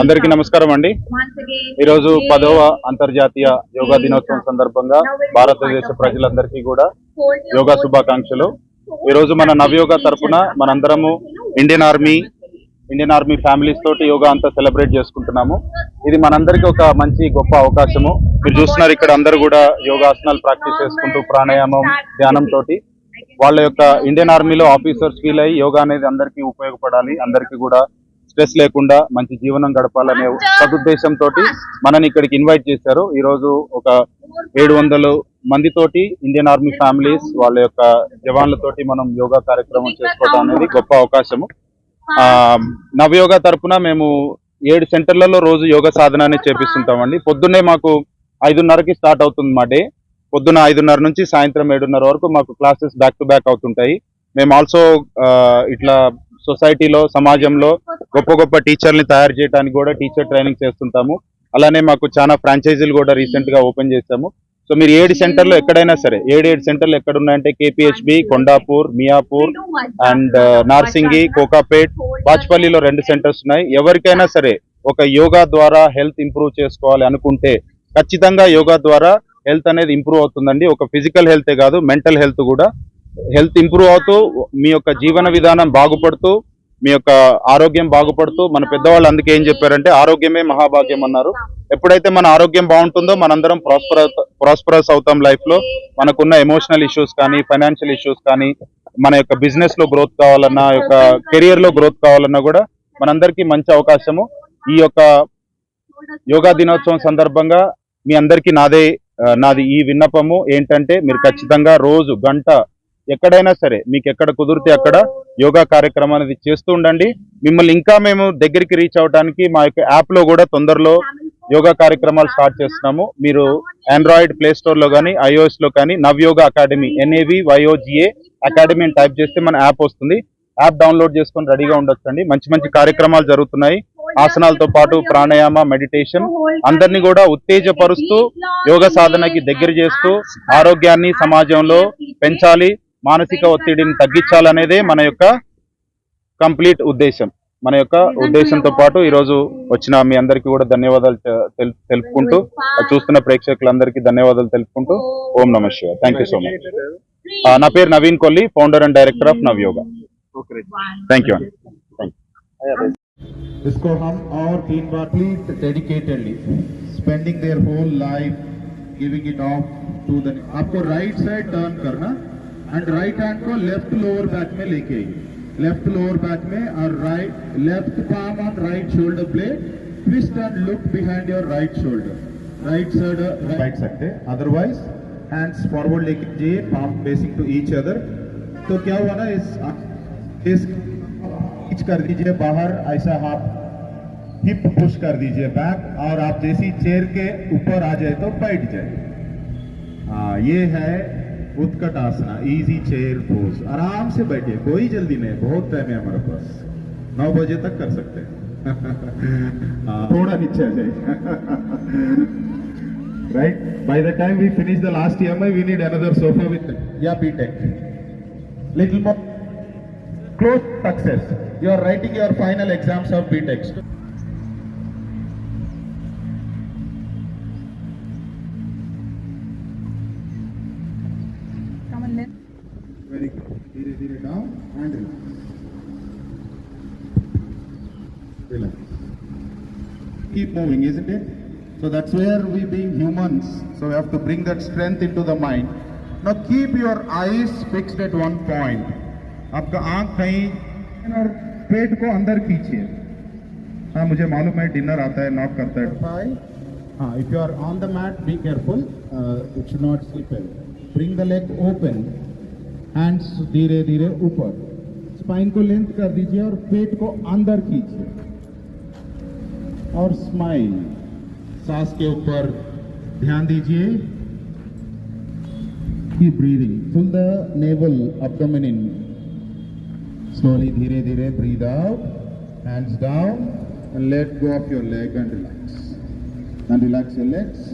అందరికీ నమస్కారం అండి. ఈరోజు పదవ అంతర్జాతీయ యోగా దినోత్సవం సందర్భంగా భారతదేశ ప్రజలందరికీ కూడా యోగా శుభాకాంక్షలు. ఈ రోజు మన నవయోగా తరపున మనందరము Indian army Indian army families తోటి యోగా అంతా సెలబ్రేట్ చేసుకుంటున్నాము. ఇది మనందరికీ ఒక మంచి గొప్ప అవకాశము. మీరు చూస్తున్నారు ఇక్కడ అందరూ కూడా యోగాసనాలు ప్రాక్టీస్ చేసుకుంటూ ప్రాణాయామం ధ్యానం తోటి. వాళ్ళ యొక్క ఇండియన్ ఆర్మీలో ఆఫీసర్స్ ఫీల్ అయ్యి యోగా అనేది అందరికీ ఉపయోగపడాలి. అందరికీ కూడా స్ట్రెస్ లేకుండా మంచి జీవనం గడపాలనే సదుద్దేశంతో మనని ఇక్కడికి ఇన్వైట్ చేశారు. ఈ రోజు ఒక ఏడు వందలు మందితోటి ఇండియన్ ఆర్మీ ఫ్యామిలీస్ వాళ్ళ యొక్క జవాన్లతోటి మనం యోగా కార్యక్రమం చేసుకోవడం అనేది గొప్ప అవకాశము. ఆ నవయోగా తరఫున మేము ఏడు సెంటర్లలో రోజు యోగా సాధన అనేది చేపిస్తుంటామండి. పొద్దున్నే మాకు ఐదున్నరకి స్టార్ట్ అవుతుంది మా డే. పొద్దున ఐదున్నర నుంచి సాయంత్రం ఏడున్నర వరకు మాకు క్లాసెస్ బ్యాక్ టు బ్యాక్ అవుతుంటాయి. మేము ఆల్సో ఇట్లా సొసైటీలో సమాజంలో గొప్ప గొప్ప టీచర్ని తయారు చేయడానికి కూడా టీచర్ ట్రైనింగ్ చేస్తుంటాము. అలానే మాకు చాలా ఫ్రాంచైజీలు కూడా రీసెంట్గా ఓపెన్ చేశాము. సో మీరు ఏడు సెంటర్లు ఎక్కడైనా సరే ఏడు ఏడు సెంటర్లు ఎక్కడ ఉన్నాయంటే కేపీహెచ్బి కొండాపూర్ మియాపూర్ అండ్ uh, నార్సింగి కోకాపేట్ బాచ్పల్లిలో రెండు సెంటర్స్ ఉన్నాయి. ఎవరికైనా సరే ఒక యోగా ద్వారా హెల్త్ ఇంప్రూవ్ చేసుకోవాలి అనుకుంటే ఖచ్చితంగా యోగా ద్వారా హెల్త్ అనేది ఇంప్రూవ్ అవుతుందండి. ఒక ఫిజికల్ హెల్తే కాదు మెంటల్ హెల్త్ కూడా హెల్త్ ఇంప్రూవ్ అవుతూ మీ యొక్క జీవన విధానం బాగుపడుతూ మీ యొక్క ఆరోగ్యం బాగుపడుతూ మన పెద్దవాళ్ళు అందుకే ఏం చెప్పారంటే ఆరోగ్యమే మహాభాగ్యం అన్నారు. ఎప్పుడైతే మన ఆరోగ్యం బాగుంటుందో మనందరం ప్రాస్పర ప్రాస్పరస్ అవుతాం లైఫ్లో. మనకున్న ఎమోషనల్ ఇష్యూస్ కానీ ఫైనాన్షియల్ ఇష్యూస్ కానీ మన యొక్క బిజినెస్లో గ్రోత్ కావాలన్నా యొక్క కెరియర్లో గ్రోత్ కావాలన్నా కూడా మనందరికీ మంచి అవకాశము. ఈ యొక్క యోగా దినోత్సవం సందర్భంగా మీ అందరికీ నాదే నాది ఈ విన్నపము. ఏంటంటే మీరు ఖచ్చితంగా రోజు గంట ఎక్కడైనా సరే మీకు ఎక్కడ కుదిరితే అక్కడ యోగా కార్యక్రమం అనేది చేస్తూ ఉండండి. మిమ్మల్ని ఇంకా మేము దగ్గరికి రీచ్ అవడానికి మా యొక్క యాప్లో కూడా తొందరలో యోగా కార్యక్రమాలు స్టార్ట్ చేస్తున్నాము. మీరు ఆండ్రాయిడ్ ప్లే స్టోర్లో కానీ ఐఓఎస్లో కానీ Navyoga academy N A V Y O G A academy అని టైప్ చేస్తే మన యాప్ వస్తుంది. యాప్ డౌన్లోడ్ చేసుకొని రెడీగా ఉండొచ్చండి. మంచి మంచి కార్యక్రమాలు జరుగుతున్నాయి. ఆసనాలతో పాటు ప్రాణాయామ మెడిటేషన్ అందరినీ కూడా ఉత్తేజపరుస్తూ యోగ సాధనకి దగ్గర చేస్తూ ఆరోగ్యాన్ని సమాజంలో పెంచాలి. మానసిక ఒత్తిడిని తగ్గించాలనేదే మన యొక్క కంప్లీట్ ఉద్దేశం మన యొక్క ఉద్దేశంతో పాటు ఈ రోజు వచ్చిన మీ అందరికీ కూడా ధన్యవాదాలు తె- తెలు- తెలుపుకుంటూ చూస్తున్న ప్రేక్షకులందరికీ ధన్యవాదాలు తెలుపుకుంటూ ఓం నమ Shiva thank you so much నా పేరు Naveen Kolli founder and director of Navyoga thank you इसको हम और तीन बार please dedicatedly spending their whole life giving it off to the आपको राइट साइड टर्न करना एंड राइट हैंड को left lower back में लेके आइए। लेफ़्ट लोअर बैक में और right left palm on right shoulder blade twist and look behind your right shoulder right side right सकते otherwise hands forward लेके जाइए palm facing to each other तो क्या हुआ ना, इस इस खींच कर दीजिए बाहर, ऐसा हाथ हिप पुश कर दीजिए बैक और आप जैसी चेयर के ऊपर आ जाए तो बैठ जाए हाँ ये है उत्कट आसना इजी चेयर पोज आराम से बैठिए कोई जल्दी नहीं बहुत टाइम है हमारे पास। नौ बजे तक कर सकते हैं। हाँ। थोड़ा नीचे आ जाए right by the time we finish the last EMI we need another sofa with या BTech little more close success you are writing your final exams of BTech Keep moving, isn't it? So that's where we being humans, so we have to bring that strength into the mind. Now keep your eyes fixed at one point. आपका आँख कहीं और पेट को अंदर खींचिए हाँ मुझे मालूम है डिनर आता है नॉक करता है हाँ if you are on the mat be careful it should not slip bring the leg open hands धीरे धीरे ऊपर स्पाइन को लेंथ कर दीजिए और पेट को अंदर कीजिए। और स्माइल सांस के ऊपर ध्यान दीजिए। की breathing full the navel abdomen slowly धीरे धीरे breathe out hands down and let go of your leg and relax and relax your legs